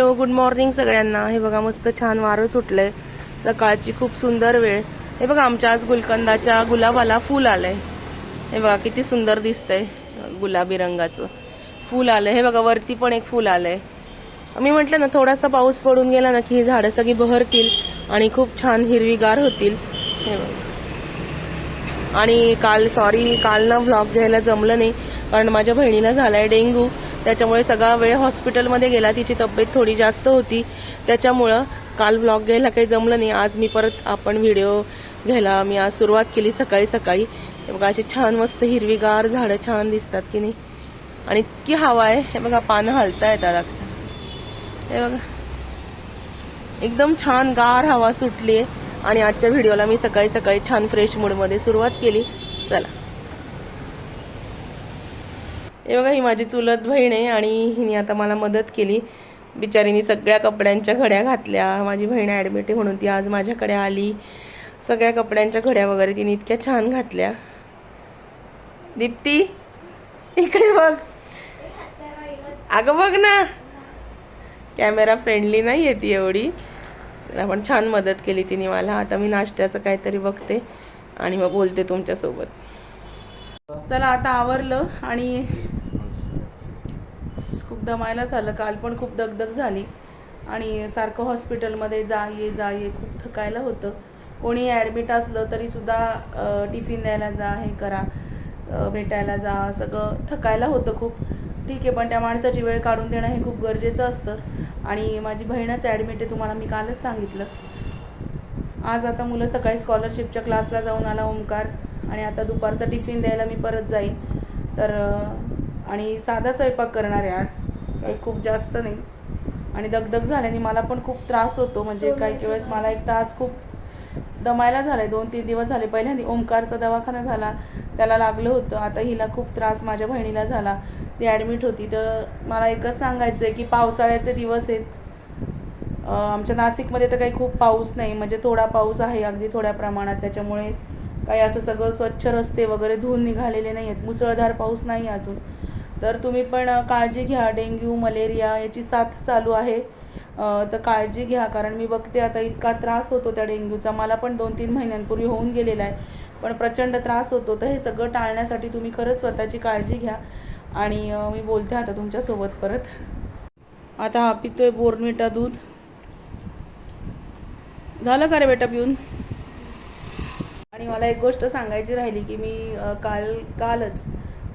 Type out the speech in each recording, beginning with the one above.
Hello good morning सगळ्यांना. हे बघा मस्त छान वारं सुटलंय. सकाळची खूप सुंदर वेळ. हे बघा आमच्या आज गुलकंदाच्या गुलाबाला फूल आलंय. हे बघा किती सुंदर दिसतंय गुलाबी रंगाचं. फूल आलंय. हे बघा वरती पण एक फूल आलंय. मी म्हटलं ना थोडासा पाऊस पडून गेला ना की ही झाडं सगळी बहरतील आणि खूप छान हिरवीगार होतील. हे बघा. आणि काल सॉरी काल ना व्लॉग घ्यायला जमलं नाही कारण माझ्या बहिणीला झालाय डेंग्यू त्याच्यामुळे सगळा वेळ हॉस्पिटलमध्ये गेला. तिची तब्येत थोडी जास्त होती. त्याच्यामुळं काल व्लॉग घ्यायला काही जमलं नाही. आज मी परत आपण व्हिडिओ घ्यायला मी आज सुरुवात केली सकाळी सकाळी. हे बघा अशी छान मस्त हिरवीगार झाडं छान दिसतात की नाही. आणि इतकी हवा आहे. हे बघा पानं हलता येतात अक्षर हे बघा. एकदम छान गार हवा सुटली आहे आणि आजच्या व्हिडिओला मी सकाळी सकाळी छान फ्रेश मूडमध्ये सुरुवात केली. चला. हे बघा ही माझी चुलत बहीण आहे आणि हिने आता मला मदत केली. बिचारीने सगळ्या कपड्यांच्या घड्या घातल्या. माझी बहीण ॲडमिट आहे म्हणून ती आज माझ्याकडे आली. सगळ्या कपड्यांच्या घड्या वगैरे तिने इतक्या छान घातल्या. दीप्ती इकडे बघ. अगं बघ ना. कॅमेरा फ्रेंडली नाही आहे ती एवढी. तर छान मदत केली तिने मला. आता मी नाश्त्याचं काहीतरी बघते आणि मग बोलते तुमच्यासोबत. चला आता आवरलं आणि खूप दमायला झालं. काल पण खूप दगदग झाली. आणि सारखं हॉस्पिटलमध्ये जा ये जा ये खूप थकायला होतं. कोणी ॲडमिट असलं तरीसुद्धा टिफिन द्यायला जा हे करा भेटायला जा सगळं थकायला होतं खूप. ठीक आहे पण त्या माणसाची वेळ काढून देणं हे खूप गरजेचं असतं. आणि माझी बहीणच ॲडमिट आहे तुम्हाला मी कालच सांगितलं. आज आता मुलं सकाळी स्कॉलरशिपच्या क्लासला जाऊन आला ओंकार. आणि आता दुपारचं टिफिन द्यायला मी परत जाईन. तर आणि साधा स्वयंपाक करणार आहे आज. काही खूप जास्त नाही. आणि दगदग झाल्याने मला पण खूप त्रास होतो. म्हणजे काही काही वेळेस मला एकटा आज खूप दमायला झालाय. दोन तीन दिवस झाले. पहिल्यांदा ओंकारचा दवाखाना झाला. त्याला लागलं होतं. आता हिला खूप त्रास माझ्या बहिणीला झाला. ती ॲडमिट होती. तर मला एकच सांगायचं आहे की पावसाळ्याचे दिवस आहेत. आमच्या नाशिकमध्ये तर काही खूप पाऊस नाही. म्हणजे थोडा पाऊस आहे अगदी थोड्या प्रमाणात. त्याच्यामुळे काही असं सगळं स्वच्छ रस्ते वगैरे धुवून निघालेले नाही आहेत मुसळधार पाऊस नाही अजून. तर तुम्ही पण काळजी घ्या. डेंग्यू मलेरिया याची साथ चालू आहे. तर काळजी घ्या कारण मी बघते आता इतका त्रास होतो त्या डेंग्यूचा. मला पण दोन तीन महिन्यांपूर्वी होऊन गेलेला आहे. पण प्रचंड त्रास होतो. तर हे सगळं टाळण्यासाठी तुम्ही खरंच स्वतःची काळजी घ्या. आणि मी बोलते आता तुमच्यासोबत परत. आता हा पितोय बोर्नविटा दूध. झालं का रे बेटा पिऊन? आणि मला एक गोष्ट सांगायची राहिली की मी काल कालच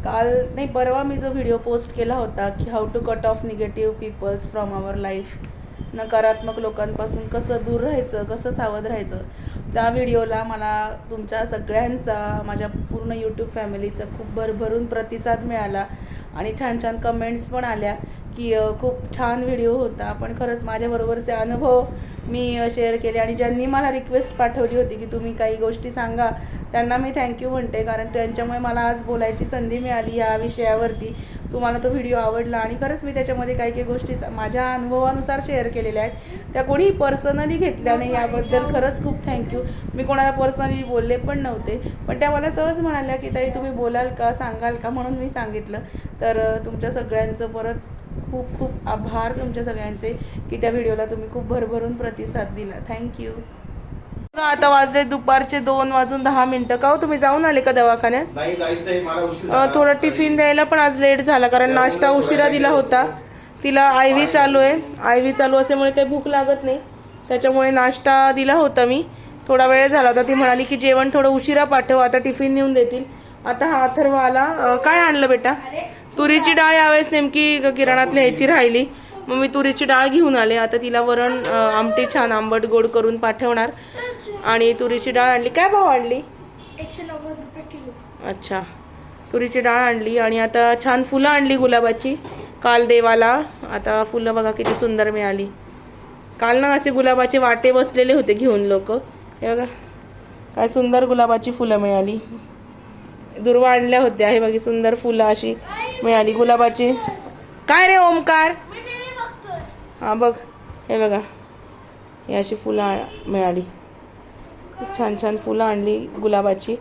काल नाही परवा मी जो व्हिडिओ पोस्ट केला होता की how to cut off negative peoples from our life नकारात्मक लोकांपासून कसं दूर राहायचं कसं सावध राहायचं त्या व्हिडिओला मला तुमच्या सगळ्यांचा माझ्या पूर्ण यूट्यूब फॅमिलीचा खूप भरभरून प्रतिसाद मिळाला. आणि छान छान कमेंट्स पण आल्या. की खूप छान व्हिडिओ होता. पण खरंच माझ्याबरोबरचे अनुभव मी शेअर केले आणि ज्यांनी मला रिक्वेस्ट पाठवली होती की तुम्ही काही गोष्टी सांगा त्यांना मी थँक्यू म्हणते. कारण त्यांच्यामुळे मला आज बोलायची संधी मिळाली या विषयावरती. तुम्हाला तो व्हिडिओ आवडला आणि खरंच मी त्याच्यामध्ये काही काही गोष्टी माझ्या अनुभवानुसार शेअर केलेल्या आहेत. त्या कोणी पर्सनली घेतल्या नाही याबद्दल खरंच खूप थँक्यू मी कोणाला पर्सनली बोलले पण नव्हते. पण त्या मला सहज म्हणाल्या की ताई तुम्ही बोलाल का सांगाल का? म्हणून मी सांगितलं. तर तुमच्या सगळ्यांचं परत खूप खूप आभार तुमच्या सगळ्यांचे की त्या व्हिडिओला तुम्ही खूप भरभरून प्रतिसाद दिला. थँक्यू आता वाजले दुपारचे दोन वाजून दहा मिनिटं. का हो तुम्ही जाऊन आले का दवाखान्यात? नाही जायचंय. मला उशीर अ, झाला. थोडं टिफिन द्यायला पण आज लेट झाला कारण नाश्ता उशिरा दिला होता. तिला आय व्ही चालू आहे. आय व्ही चालू असल्यामुळे काही भूक लागत नाही. त्याच्यामुळे नाश्ता दिला होता मी. थोडा वेळ झाला होता. ती म्हणाली की जेवण थोडं उशिरा पाठव आता टिफिन नेऊन देतील. आता हा अथर्व आला. अ, काय आणलं बेटा? तुरीची डाळ यावेळेस नेमकी ग- किराणात लिहायची राहिली. मग मी तुरीची डाळ घेऊन आले. आता तिला वरण आमटी छान आंबट गोड करून पाठवणार. आणि तुरीची डाळ आणली. काय भाव आणली? एकशे नव्वद रुपये किलो. अच्छा. तुरीची डाळ आणली आणि आता छान फुलं आणली गुलाबाची. काल देवाला. आता फुलं बघा किती सुंदर मिळाली. काल ना असे गुलाबाचे वाटे बसलेले होते घेऊन लोक. हे बघा. काय सुंदर गुलाबाची फुलं मिळाली. दुर्वा आणल्या होत्या. हे बघी सुंदर फुलं अशी मिळाली. गुलाबाची. काय रे ओमकार? हा बघ. हे बघा. हे अशी फुलं आ- मिळाली. छान छान फुलं आणली गुलाबाची.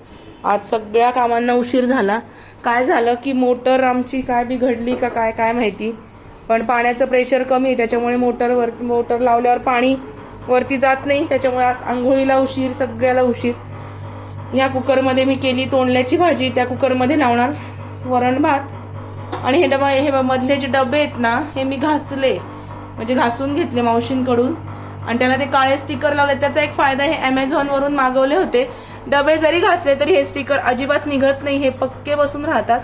आज सगळ्या कामांना उशीर झाला. काय झालं की मोटर आमची काय बिघडली का काय काय माहिती. पण पाण्याचं प्रेशर कमी आहे. त्याच्यामुळे मोटरवर मोटर लावल्यावर पाणी वरती जात नाही. त्याच्यामुळे आज आंघोळीला उशीर सगळ्याला उशीर. ह्या कुकरमध्ये मी केली तोंडल्याची भाजी त्या कुकरमध्ये लावणार वरण भात. आणि हे डबा हे मधले जे डबे आहेत ना हे मी घासले. म्हणजे घासून घेतले मावशींकडून. आणि त्याला ते काळे स्टिकर लावले. त्याचा एक फायदा हे ॲमेझॉनवरून मागवले होते. डबे जरी घासले तरी हे स्टिकर अजिबात निघत नाही. हे पक्के बसून राहतात.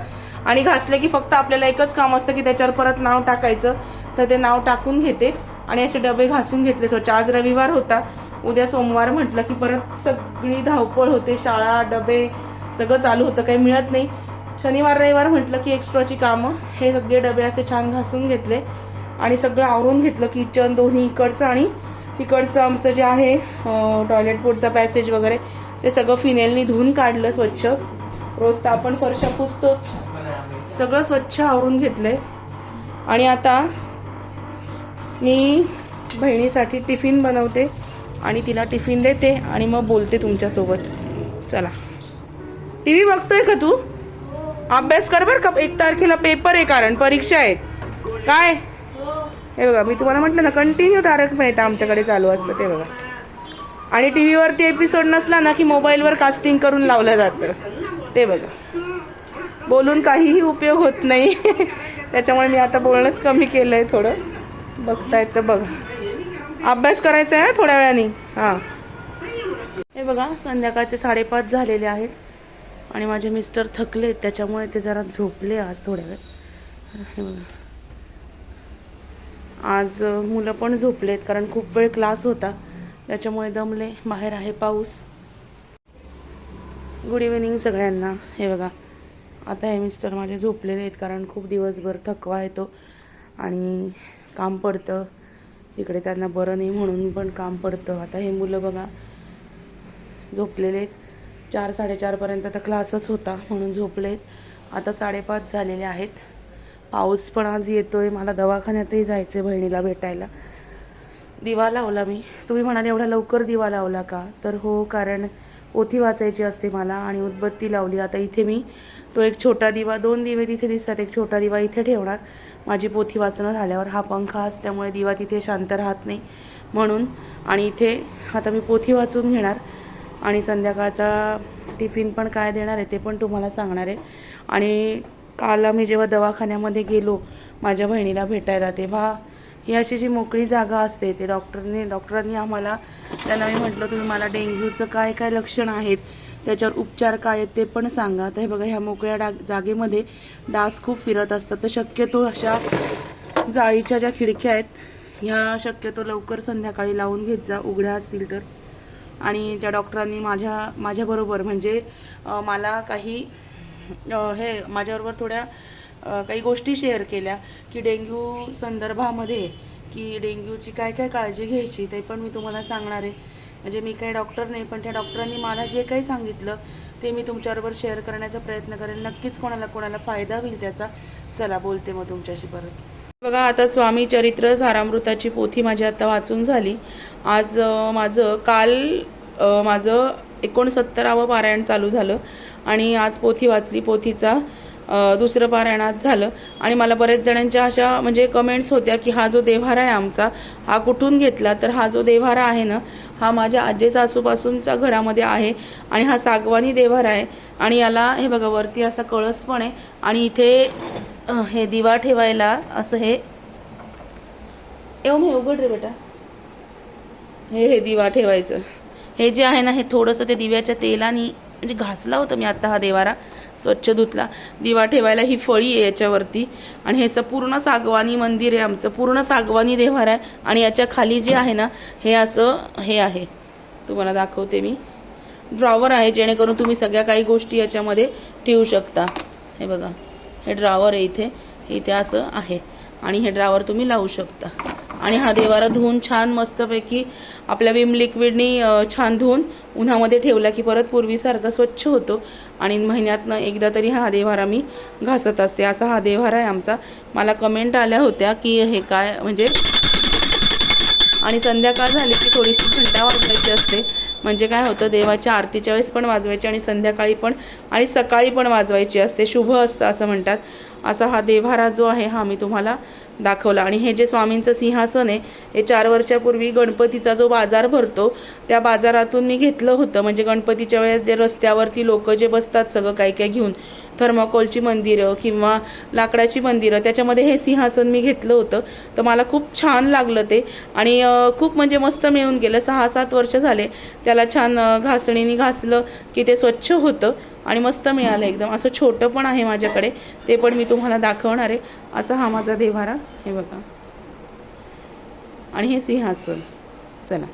आणि घासले की फक्त आपल्याला एकच काम असतं की त्याच्यावर परत नाव टाकायचं. तर ते नाव टाकून घेते. आणि असे डबे घासून घेतले. स्वच्छ आज रविवार होता. उद्या सोमवार म्हटलं की परत सगळी धावपळ होते शाळा डबे सगळं चालू होतं काही मिळत नाही. शनिवार रविवार म्हटलं की एक्स्ट्राची कामं हे सगळे डबे असे छान घासून घेतले. आणि सगळं आवरून घेतलं किचन दोन्ही इकडचं आणि तिकडचं आमचं जे आहे टॉयलेट पुढचा पॅसेज वगैरे ते सगळं फिनेलनी धुवून काढलं स्वच्छ. रोज तर आपण फरशा पुसतोच. सगळं स्वच्छ आवरून घेतलंय. आणि आता मी बहिणीसाठी टिफिन बनवते. आणि तिला टिफिन देते आणि मग बोलते तुमच्यासोबत. चला. टी व्ही बघतोय का तू? अभ्यास कर बरं का. एक तारखेला पेपर आहे कारण परीक्षा आहेत. काय? हे बघा मी तुम्हाला म्हटलं ना कंटिन्यू तारक मेहता आमच्याकडे चालू असतं ते बघा. आणि टी व्हीवरती एपिसोड नसला ना की मोबाईलवर कास्टिंग करून लावलं जातं. ते बघा. बोलून काहीही उपयोग होत नाही. त्याच्यामुळे मी आता बोलणंच कमी केलं आहे थोडं. बघतायत तर बघा. अभ्यास करायचा आहे थोड्या वेळाने. हां. हे बघा संध्याकाळचे साडेपाच झालेले आहेत. आणि माझे मिस्टर थकले त्याच्यामुळे ते जरा झोपले आज थोड्या वेळ. हे बघा. आज मुलं पण झोपलेत कारण खूप वेळ क्लास होता. त्याच्यामुळे दमले. बाहेर आहे पाऊस. गुड इव्हिनिंग सगळ्यांना. हे बघा. आता हे मिस्टर माझे झोपलेले आहेत कारण खूप दिवसभर थकवा येतो आणि काम पडतं. तिकडे त्यांना बरं नाही म्हणून पण काम पडतं. आता हे मुलं बघा झोपलेले आहेत चार साडेचारपर्यंत तर क्लासच होता म्हणून झोपलेत आता साडेपाच झालेले आहेत. पाऊस पण आज येतोय. मला दवाखान्यातही जायचं आहे बहिणीला भेटायला. दिवा लावला मी. तुम्ही म्हणाले एवढा लवकर दिवा लावला का? तर हो कारण पोथी वाचायची असते मला आणि उदबत्ती लावली. आता इथे मी तो एक छोटा दिवा दोन दिवे तिथे दिसतात. एक छोटा दिवा इथे ठेवणार. माझी पोथी वाचणं झाल्यावर हा पंखा असल्यामुळे दिवा तिथे शांत राहत नाही म्हणून. आणि इथे आता मी पोथी वाचून घेणार. आणि संध्याकाळचा टिफिन पण काय देणार आहे ते पण तुम्हाला सांगणार आहे. आणि काल आम्ही जेव्हा दवाखान्यामध्ये गेलो माझ्या बहिणीला भेटायला तेव्हा ही अशी जी मोकळी जागा असते ते डॉक्टरने डॉक्टरांनी आम्हाला त्यांना मी म्हटलं तुम्ही मला डेंग्यूचं काय काय लक्षण आहेत त्याच्यावर उपचार काय आहेत ते पण सांगा. तर हे बघा ह्या मोकळ्या डाग जागेमध्ये डास खूप फिरत असतात. तर शक्यतो अशा जाळीच्या ज्या खिडक्या आहेत ह्या शक्यतो लवकर संध्याकाळी लावून घेत जा. उघड्या असतील तर. आणि ज्या डॉक्टरांनी माझ्या माझ्याबरोबर म्हणजे मला काही हे माझ्याबरोबर थोड्या काही गोष्टी शेअर केल्या की डेंग्यू संदर्भामध्ये की डेंग्यूची काय काय काळजी घ्यायची ते पण मी तुम्हाला सांगणार आहे. म्हणजे मी काही डॉक्टर नाही पण त्या डॉक्टरांनी मला जे काही सांगितलं ते मी तुमच्याबरोबर शेअर करण्याचा प्रयत्न करेन. नक्कीच कोणाला कोणाला फायदा होईल त्याचा. चला बोलते मग तुमच्याशी परत. बघा आता स्वामी चरित्र सारामृताची पोथी माझी आता वाचून झाली. आज माझं काल माझं एकोणसत्तरावं पारायण चालू झालं आणि आज पोथी वाचली. पोथीचा दुसरं पारायणात झालं. आणि मला बरेच जणांच्या अशा म्हणजे कमेंट्स होत्या की हा जो देव्हारा आहे आमचा हा कुठून घेतला? तर हा जो देव्हारा आहे ना हा माझ्या आजे सासूपासूनच्या घरामध्ये आहे आणि हा सागवानी देव्हारा आहे. आणि याला हे बघा वरती असा कळस पण आहे. आणि इथे हे दिवा ठेवायला असं हे. एवढं हे उघड रे बेटा. हे हे दिवा ठेवायचं. हे जे आहे ना हे थोडंसं ते दिव्याच्या तेलाने म्हणजे घासला होता मी आत्ता हा देवारा स्वच्छ धुतला. दिवा ठेवायला ही फळी आहे याच्यावरती. आणि हे असं पूर्ण सागवानी मंदिर आहे आमचं. पूर्ण सागवानी देवारा आहे. आणि याच्या खाली जे आहे ना हे असं हे आहे. तुम्हाला दाखवते मी. ड्रॉवर आहे जेणेकरून तुम्ही सगळ्या काही गोष्टी याच्यामध्ये ठेवू शकता. हे बघा. हे ड्रॉवर आहे इथे. इथे असं आहे. आणि हे ड्रावर तुम्ही लावू शकता. आणि हा देवारा धुवून छान मस्तपैकी आपल्या विम लिक्विडनी छान धुवून उन्हामध्ये ठेवला की परत पूर्वीसारखा स्वच्छ होतो. आणि महिन्यातनं एकदा तरी हा देवारा मी घासत असते. असा हा देवारा आहे आमचा. मला कमेंट आल्या होत्या की हे काय म्हणजे आणि संध्याकाळ झाली की थोडीशी घंटा वाजवायची असते. म्हणजे काय होतं देवाच्या आरतीच्या वेळेस पण वाजवायची आणि संध्याकाळी पण आणि सकाळी पण वाजवायची असते. शुभ असतं असं म्हणतात. असा हा देव्हारा जो आहे हा मी तुम्हाला दाखवला. आणि हे जे स्वामींचं सिंहासन आहे हे चार वर्षापूर्वी गणपतीचा जो बाजार भरतो त्या बाजारातून मी घेतलं होतं. म्हणजे गणपतीच्या वेळेस जे रस्त्यावरती लोक जे बसतात सगळं काय काय घेऊन थर्माकोलची मंदिरं किंवा लाकडाची मंदिरं त्याच्यामध्ये हे सिंहासन मी घेतलं होतं. तर मला खूप छान लागलं ते. आणि खूप म्हणजे मस्त मिळून गेलं. सहा सात वर्ष झाले त्याला छान घासणीने घासलं की ते स्वच्छ होतं. आणि मस्त मिळालं एकदम. असं छोटं पण आहे माझ्याकडे. ते पण मी तुम्हाला दाखवणार आहे. असा हा माझा देवारा हे बघा. आणि हे सिंहासन. चला.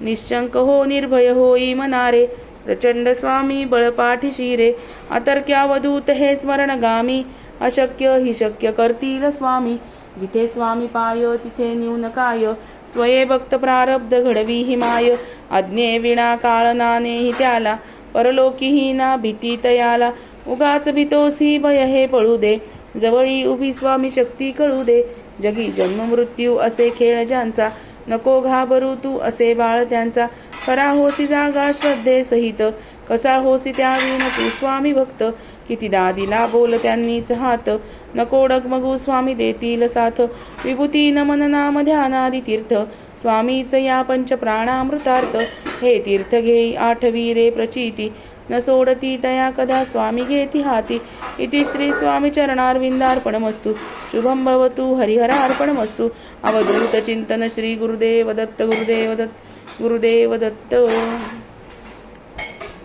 निशंक हो निर्भय होई मनारे. प्रचंड स्वामी बळपाठी शिरे. अतर्क्यावधूत हे स्मरणगामी. अशक्य हि शक्य करतील स्वामी. जिथे स्वामी पाय तिथे न्यून काय. स्वये भक्त प्रारब्ध घडवी ही माय. अज्ञे विणा काळ नानेही त्याला. परलोकीही ना भीती तयाला. उगाच भीतोसी भय हे पळू दे. जवळी उभी स्वामी शक्ती कळू दे. जगी जन्म मृत्यू असे खेळ ज्यांचा. नको घाबरू तू असे बाळ त्यांचा. खरा होसी जागा श्रद्धे सहित. कसा होसी त्यावेळी तू स्वामी भक्त. कितीदा दिला बोल त्यांनीच हात. नको डगमगू स्वामी देतील साथ. विभूती नमन नाम ध्यानादि तीर्थ. स्वामीच या पंच प्राणामृतार्थ हे तीर्थ घेई आठवी रे प्रचिती. न सोडती तया कदा स्वामी घेती हाती. इति श्री स्वामी चरणारविंदार्पणमस्तु. शुभं भवतु हरिहरार्पणमस्तु. अवधूत चिंतन श्री गुरुदेव दत्त गुरुदेव दत्त गुरुदेव दत्त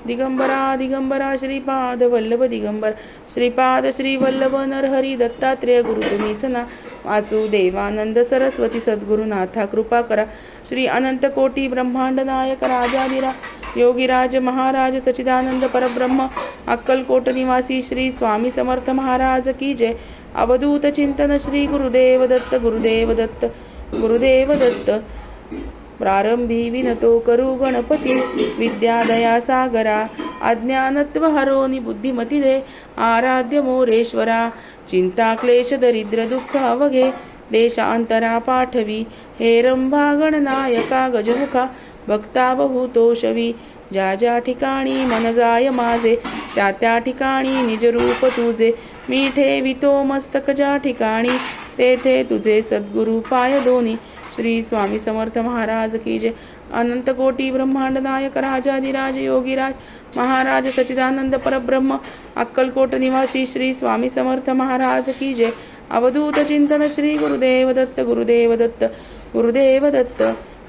दिगंबरा दिगंबरा श्रीपाद वल्लभ दिगंबर। श्रीपाद श्रीवल्लभ नरहरी दत्तात्रेय गुरु तुम्हीच ना वासुदेवानंद सरस्वती सद्गुरुनाथा कृपा करा। श्री अनंत कोटी ब्रह्मांड नायक राजाधिरा योगीराज महाराज सचिदानंद परब्रह्म। अक्कलकोट निवासी श्री स्वामी समर्थ महाराज की जय। अवधूत चिंतन श्री गुरुदेव दत्त गुरुदेव दत्त गुरुदेव दत्त। प्रारंभी विनतो करू गणपती विद्यादया सागरा अज्ञानत्व हरोनी बुद्धिमती दे आराध्य मोरेश्वरा चिंता क्लेश दरिद्र दुःख अवघे देशांतरा पाठवी हे रंभा गणनायका गजमुखा भक्ता बहुतोषवी ज्या ज्या ठिकाणी मन जाय माझे त्या त्या ठिकाणी निजरूप तुझे मी ठेवितो मस्तक ज्या ठिकाणी तेथे तुझे सद्गुरु पाय दोन्ही श्री स्वामी समर्थ महाराज की जय। अनंत कोटी ब्रह्मांड नायक राजाधिराज योगीराज महाराज सचिदानंद परब्रह्म। अक्कलकोट निवासी श्री स्वामी समर्थ महाराज की जय। अवधूत चिंतन श्री गुरुदेव दत्त गुरुदेव दत्त गुरुदेव दत्त।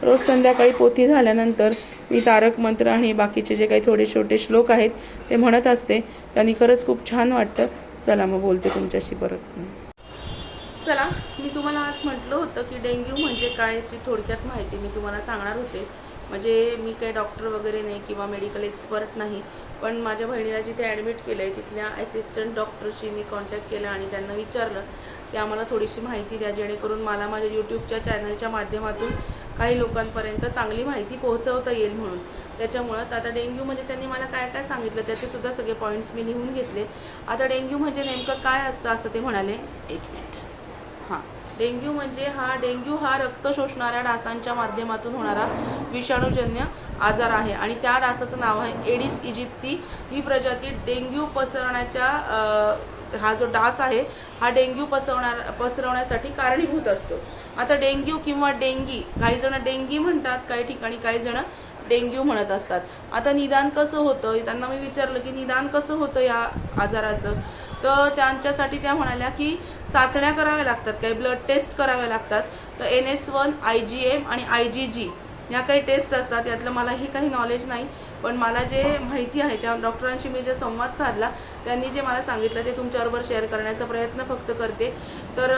रोज संध्याकाळी पोथी झाल्यानंतर मी तारक मंत्र आणि बाकीचे जे काही थोडे छोटे श्लोक आहेत ते म्हणत असते. त्यांनी खरंच खूप छान वाटतं. चला मग बोलते तुमच्याशी परत. चला मी तुम्हाला आज म्हटलं होतं की डेंग्यू म्हणजे काय याची थोडक्यात माहिती मी तुम्हाला सांगणार होते. म्हणजे मी काही डॉक्टर वगैरे नाही किंवा मेडिकल एक्सपर्ट नाही पण माझ्या बहिणीला जिथे ॲडमिट केलं आहे तिथल्या ॲसिस्टंट डॉक्टरशी मी कॉन्टॅक्ट केला आणि त्यांना विचारलं की आम्हाला थोडीशी माहिती द्या जेणेकरून मला माझ्या यूट्यूबच्या चॅनलच्या माध्यमातून काही लोकांपर्यंत चांगली माहिती पोहोचवता येईल म्हणून. त्याच्यामुळं तर आता डेंग्यू म्हणजे त्यांनी मला काय काय सांगितलं त्याचेसुद्धा सगळे पॉईंट्स मी लिहून घेतले. आता डेंग्यू म्हणजे नेमकं काय असतं असं ते म्हणाले. एक मिनिट. डेंग्यू म्हणजे हा डेंग्यू हा रक्त शोषणाऱ्या डासांच्या माध्यमातून होणारा विषाणूजन्य आजार आहे. आणि त्या डासाचं नाव आहे एडिस इजिप्ती. ही प्रजाती डेंग्यू पसरण्याच्या हा जो डास आहे हा डेंग्यू पसरवणार पसरवण्यासाठी कारणीभूत असतो. आता डेंग्यू किंवा डेंगी काही जण डेंगी म्हणतात काही ठिकाणी काही जण डेंग्यू म्हणत असतात. आता निदान कसं होतं? त्यांना मी विचारलं की निदान कसं होतं या आजाराचं? तर त्यांच्यासाठी त्या म्हणाल्या की चाचण्या कराव्या लागतात काही ब्लड टेस्ट कराव्या लागतात. तर N S one I G M आणि आय जी जी या काही टेस्ट असतात. यातलं मलाही काही नॉलेज नाही पण मला जे माहिती आहे त्या डॉक्टरांशी मी जे संवाद साधला त्यांनी जे मला सांगितलं ते तुमच्याबरोबर शेअर करण्याचा प्रयत्न फक्त करते. तर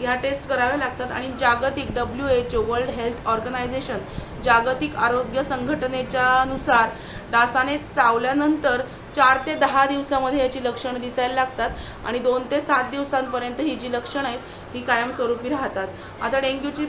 ह्या टेस्ट कराव्या लागतात आणि जागतिक W H O world health organization जागतिक आरोग्य संघटनेच्या नुसार डासाने चावल्यानंतर चार ते दहा दिवसामध्ये याची लक्षणं दिसायला लागतात आणि दोन ते सात दिवसांपर्यंत ही जी लक्षणं आहेत ही कायमस्वरूपी राहतात. आता डेंग्यूची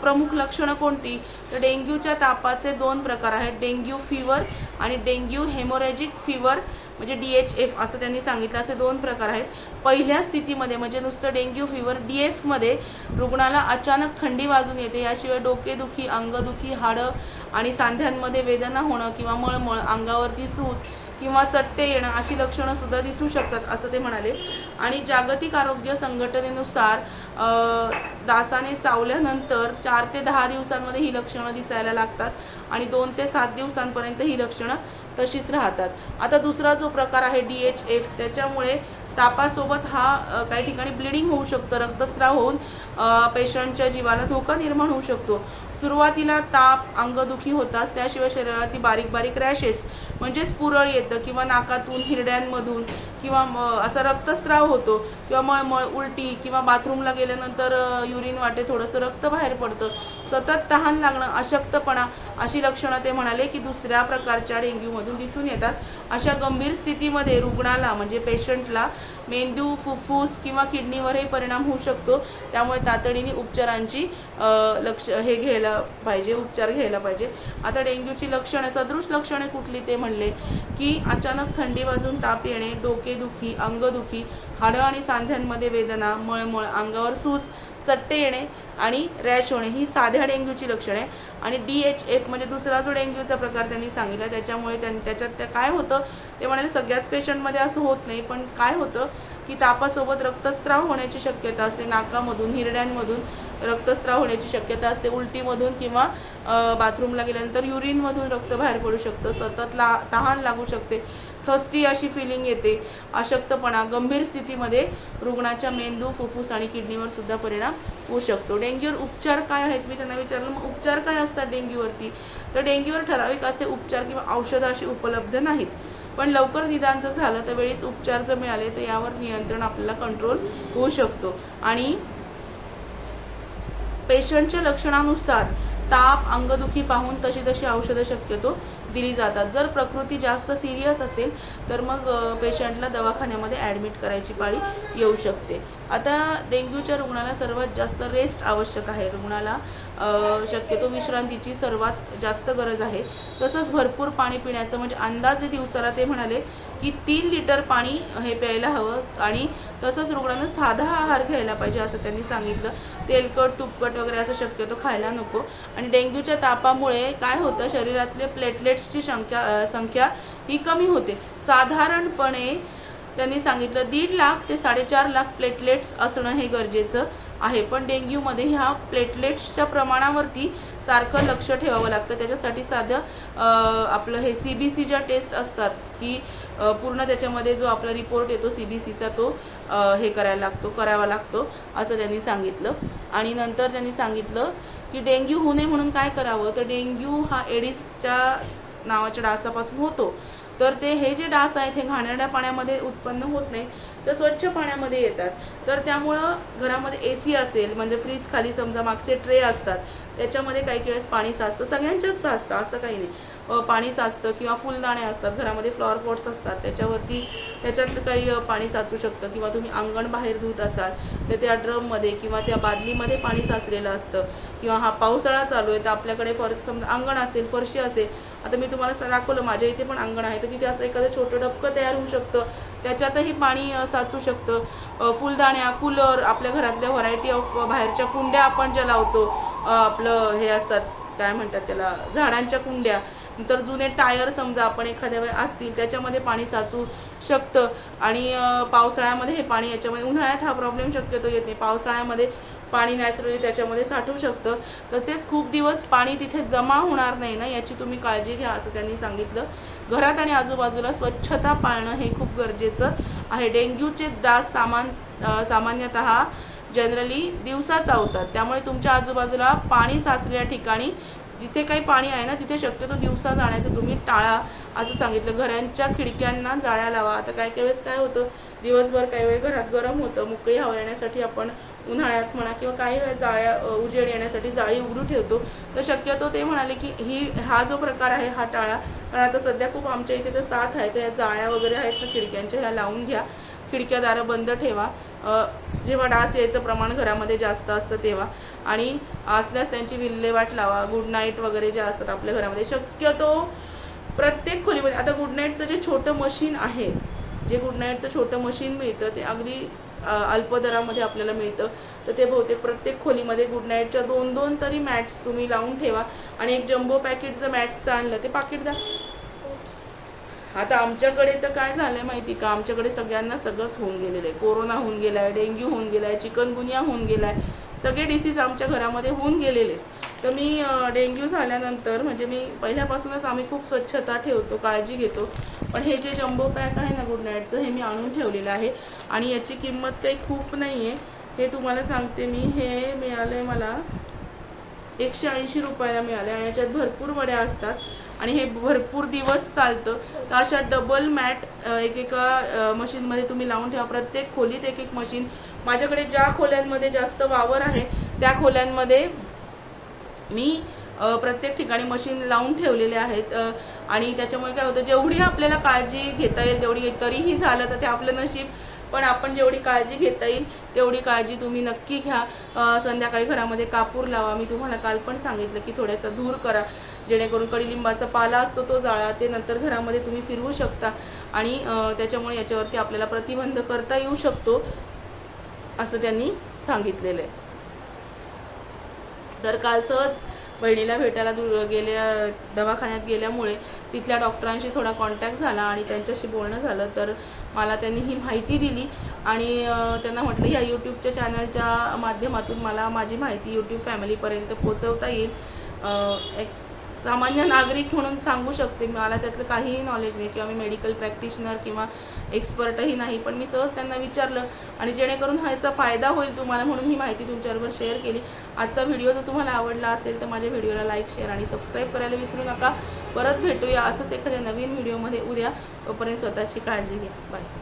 प्रमुख लक्षणं कोणती? तर डेंग्यूच्या तापाचे दोन प्रकार आहेत डेंग्यू फिवर आणि डेंग्यू हेमोरॅजिक फिवर म्हणजे डी एच एफ असं त्यांनी सांगितलं असे दोन प्रकार आहेत. पहिल्या स्थितीमध्ये म्हणजे नुसतं डेंग्यू फिवर डी एफमध्ये रुग्णाला अचानक थंडी वाजून येते याशिवाय डोकेदुखी अंगदुखी हाडं आणि सांध्यांमध्ये वेदना होणं किंवा मळमळ अंगावरती सूज किंवा चट्टे येणं अशी लक्षणं सुद्धा दिसू शकतात असं ते म्हणाले. आणि जागतिक आरोग्य संघटनेनुसार दासाने डासाने चावल्यानंतर चार ते दहा दिवसांमध्ये ही लक्षणं दिसायला लागतात आणि दोन ते सात दिवसांपर्यंत ही लक्षणं तशीच राहतात. आता दुसरा जो प्रकार आहे डी एच एफ त्याच्यामुळे तापासोबत हा काही ठिकाणी ब्लिडिंग होऊ शकतं रक्तस्राव होऊन पेशंटच्या जीवाला धोका निर्माण होऊ शकतो. सुरुवातीला ताप अंगदुखी होताच त्याशिवाय शरीरातील बारीक बारीक रॅशेस म्हणजेच पुरळ येतं किंवा नाकातून हिरड्यांमधून किंवा म- असा रक्तस्राव होतो किंवा मळमळ उलटी किंवा बाथरूमला गेल्यानंतर युरिन वाटे थोडंसं रक्त बाहेर पडतं. सतत तहान लागणं अशक्तपणा अशी लक्षणं ते म्हणाले की दुसऱ्या प्रकारच्या डेंग्यूमधून दिसून येतात. अशा गंभीर स्थितीमध्ये रुग्णाला म्हणजे पेशंटला मेंदू फुफ्फूस किंवा किडनीवरही परिणाम होऊ शकतो. त्यामुळे तातडीने उपचारांची लक्ष हे घ्यायला पाहिजे उपचार घ्यायला पाहिजे. आता डेंग्यूची लक्षणे सदृश लक्षणे कुठली ते म्हणले की अचानक थंडी वाजून ताप येणे डोकेदुखी अंगदुखी हाडं आणि सांध्यांमध्ये वेदना मळमळ अंगावर सूज चट्टे येणे आणि रॅश होणे ही साध्या डेंग्यूची लक्षणे. आणि डी एच एफ म्हणजे दुसरा जो डेंग्यूचा प्रकार त्यांनी सांगितला त्याच्यामुळे त्यां त्याच्यात त्या काय होतं? ते म्हणाले सगळ्याच पेशंटमध्ये असं होत नाही पण काय होतं की तापासोबत रक्तस्राव होण्याची शक्यता असते. नाकामधून हिरड्यांमधून रक्तस्त्राव होण्याची शक्यता असते. उलटीमधून किंवा बाथरूमला गेल्यानंतर युरिनमधून रक्त बाहेर पडू शकतं. सतत ला तहान लागू शकते. थर्स्टी अशी फिलिंग येते. अशक्तपणा गंभीर स्थितीमध्ये रुग्णाच्या मेंदू फुफ्फुस आणि किडनीवर सुद्धा परिणाम होऊ शकतो. डेंग्यूवर उपचार काय आहेत? मी त्यांना विचारलं मग उपचार काय असतात डेंग्यूवरती? तर डेंग्यूवर ठराविक असे उपचार किंवा औषधं अशी उपलब्ध नाहीत. पण लवकर निदान जर झालं तर वेळीच उपचार जर मिळाले तर यावर नियंत्रण आपल्याला कंट्रोल होऊ शकतो. आणि पेशंटच्या लक्षणानुसार ताप अंगदुखी पाहून तशी तशी औषधं शक्यतो दिली जातात. जर प्रकृती जास्त सिरियस असेल तर मग पेशंटला दवाखान्यामध्ये ॲडमिट करायची पाळी येऊ शकते. आता डेंग्यूच्या रुग्णाला सर्वात जास्त रेस्ट आवश्यक आहे. रुग्णाला शक्यतो विश्रांतीची सर्वात जास्त गरज आहे. तसंच भरपूर पाणी पिण्याचं म्हणजे अंदाजे दिवसाला ते म्हणाले की तीन लिटर पाणी हे प्यायला हवं आणि तसंच रुग्णानं साधा आहार घ्यायला पाहिजे असं त्यांनी सांगितलं. तेलकट तुपकट वगैरे असं शक्यतो खायला नको. आणि डेंग्यूच्या तापामुळे काय होतं शरीरातले प्लेटलेट्सची संख्या संख्या ही कमी होते. साधारणपणे त्यांनी सांगितलं दीड लाख ते साडेचार लाख प्लेटलेट्स असणं हे गरजेचं आहे. पण डेंग्यूमध्ये ह्या प्लेटलेट्सच्या प्रमाणावरती सारखं लक्ष ठेवावं लागतं. त्याच्यासाठी साधं आपलं हे सी बी सी ज्या टेस्ट असतात की पूर्ण त्याच्यामध्ये जो आपला रिपोर्ट येतो सी बी सीचा तो हे करायला लागतो करावा लागतो असं त्यांनी सांगितलं. आणि नंतर त्यांनी सांगितलं की डेंग्यू होऊ नये म्हणून काय करावं? तर डेंग्यू हा एडिसच्या नावाच्या डासापासून होतो. तर ते हे जे डास आहेत हे घाणेरड्या पाण्यामध्ये उत्पन्न होत नाही. तर स्वच्छ पाण्यामध्ये येतात. तर त्यामुळं घरामध्ये ए सी असेल म्हणजे फ्रीज खाली समजा मागचे ट्रे असतात त्याच्यामध्ये काही वेळेस पाणी साचतं सगळ्यांच्याच साचतं असं काही नाही. पाणी साचतं किंवा फुलदाणे असतात घरामध्ये फ्लॉवर पॉट्स असतात त्याच्यावरती त्याच्यात काही पाणी साचू शकतं किंवा तुम्ही अंगण बाहेर धुत असाल तर त्या ड्रममध्ये किंवा त्या बादलीमध्ये पाणी साचलेलं असतं. किंवा हा पावसाळा चालू आहे तर आपल्याकडे फर समजा अंगण असेल फरशी असेल आता मी तुम्हाला दाखवलं माझ्या इथे पण अंगण आहे तर तिथे असं एखादं छोटं डबकं तयार होऊ शकतं. त्याच्यातही पाणी साचू शकतं. फुलदाण्या कूलर आपल्या घरातल्या व्हरायटी ऑफ बाहेरच्या कुंड्या आपण ज्या लावतो आपलं हे असतात काय म्हणतात त्याला झाडांच्या कुंड्या नंतर जुने टायर समजा आपण एखाद्या वेळ असतील त्याच्यामध्ये पाणी साचू शकतं आणि पावसाळ्यामध्ये हे पाणी याच्यामध्ये उन्हाळ्यात हा प्रॉब्लेम शक्यतो येत नाही. पावसाळ्यामध्ये पाणी नॅचरली त्याच्यामध्ये साठू शकतं. तर तेच खूप दिवस पाणी तिथे जमा होणार नाही ना याची तुम्ही काळजी घ्या असं त्यांनी सांगितलं. घरात आणि आजूबाजूला स्वच्छता पाळणं हे खूप गरजेचं आहे. डेंग्यूचे डास सामान सामान्यतः सामान्यतः जनरली दिवसा चावतात त्यामुळे तुमच्या आजूबाजूला पाणी साचलेल्या ठिकाणी जिथे काही पाणी आहे ना तिथे शक्यतो दिवसा जाण्याचं तुम्ही टाळा असं सांगितलं. घरांच्या खिडक्यांना जाळ्या लावा. आता काही काही वेळेस काय होतं दिवसभर काही वेळ घरात गरम होतं मोकळी हवा येण्यासाठी आपण उन्हाळ्यात म्हणा किंवा काही वेळ जाळ्या उजेड येण्यासाठी जाळी उघडू ठेवतो. तर शक्यतो ते म्हणाले की ही हा जो प्रकार आहे हा टाळा. कारण आता सध्या खूप आमच्या इथे तर साथ आहे तर या जाळ्या वगैरे आहेत ना खिडक्यांच्या ह्या लावून घ्या. खिडक्या दारं बंद ठेवा. जेव्हा डास यायचं प्रमाण घरामध्ये जास्त असतं तेव्हा. आणि असल्यास त्यांची विल्हेवाट लावा. गुड नाईट वगैरे जे असतात आपल्या घरामध्ये. शक्यतो प्रत्येक खोलीमध्ये आता गुड नाईटचं जे छोटं मशीन आहे जे गुड नाईटचं छोटं मशीन मिळतं ते अगदी अल्पदरामध्ये अल्प दरामध्ये आपल्याला मिळतं. तर ते बहुतेक प्रत्येक खोलीमध्ये गुड नाईटच्या दोन दोन तरी मॅट्स तुम्ही लावून ठेवा. आणि एक जम्बो पॅकेट जर मॅट्सचं आणलं ते पाकिट द्या. आता आमच्याकडे तर काय झालं आहे माहिती का? आमच्याकडे सगळ्यांना सगळंच होऊन गेलेलं आहे. कोरोना होऊन गेला आहे डेंग्यू होऊन गेला आहे चिकनगुनिया होऊन गेला आहे सगळे डिसीज आमच्या घरामध्ये होऊन गेलेले आहेत. तर मी डेंग्यू झाल्यानंतर म्हणजे मी पहिल्यापासूनच आम्ही खूप स्वच्छता ठेवतो काळजी घेतो. पण हे जे जम्बो पॅक आहे ना गुड नाईटचं हे मी आणून ठेवलेलं आहे. आणि याची किंमत काही खूप नाही आहे हे तुम्हाला सांगते मी. हे मिळालं आहे मला एकशे ऐंशी रुपयाला मिळाले आणि याच्यात भरपूर वड्या असतात. आणि हे भरपूर दिवस चालतं. तर अशा डबल मॅट एकेका मशीनमध्ये तुम्ही लावून ठेवा. प्रत्येक खोलीत एक एक मशीन माझ्याकडे ज्या खोल्यांमध्ये जास्त वावर आहे त्या खोल्यांमध्ये मी प्रत्येक ठिकाणी मशीन लावून ठेवलेले आहेत. आणि त्याच्यामुळे काय होतं जेवढी आपल्याला काळजी घेता येईल तेवढी तरीही झालं तर ते आपलं नशीब पण आपण जेवढी काळजी घेता येईल तेवढी काळजी तुम्ही नक्की घ्या. संध्याकाळी घरामध्ये कापूर लावा. मी तुम्हाला काल पण सांगितलं की थोड्याचा धूर करा. जेणेकरून कडीलिंबाचा पाला असतो तो जाळा ते नंतर घरामध्ये तुम्ही फिरवू शकता. आणि त्याच्यामुळे याच्यावरती आपल्याला प्रतिबंध करता येऊ शकतो असं त्यांनी सांगितलेलं आहे. तर काल सहज बहिणीला भेटायला दु गेल्या दवाखान्यात गेल्यामुळे तिथल्या डॉक्टरांशी थोडा कॉन्टॅक्ट झाला आणि त्यांच्याशी बोलणं झालं. तर मला त्यांनी ही माहिती दिली आणि त्यांना म्हटलं या यूट्यूबच्या चॅनलच्या माध्यमातून मला माझी माहिती यूट्यूब फॅमिलीपर्यंत पोचवता येईल. एक सामान्य नागरिक म्हणून सांगू शकते. मला त्यातलं काहीही नॉलेज नाही किंवा मी मेडिकल प्रॅक्टिशनर किंवा एक्सपर्टही नाही पण मी सहज त्यांना विचारलं आणि जेणेकरून ह्याचा फायदा होईल तुम्हाला म्हणून ही माहिती तुमच्याबरोबर शेअर केली. आजचा व्हिडिओ जर तुम्हाला आवडला असेल तर माझ्या व्हिडिओला लाईक शेअर आणि सबस्क्राईब करायला विसरू नका. परत भेटूया असंच एखाद्या नवीन व्हिडिओमध्ये उद्या तोपर्यंत स्वतःची काळजी घ्या. बाय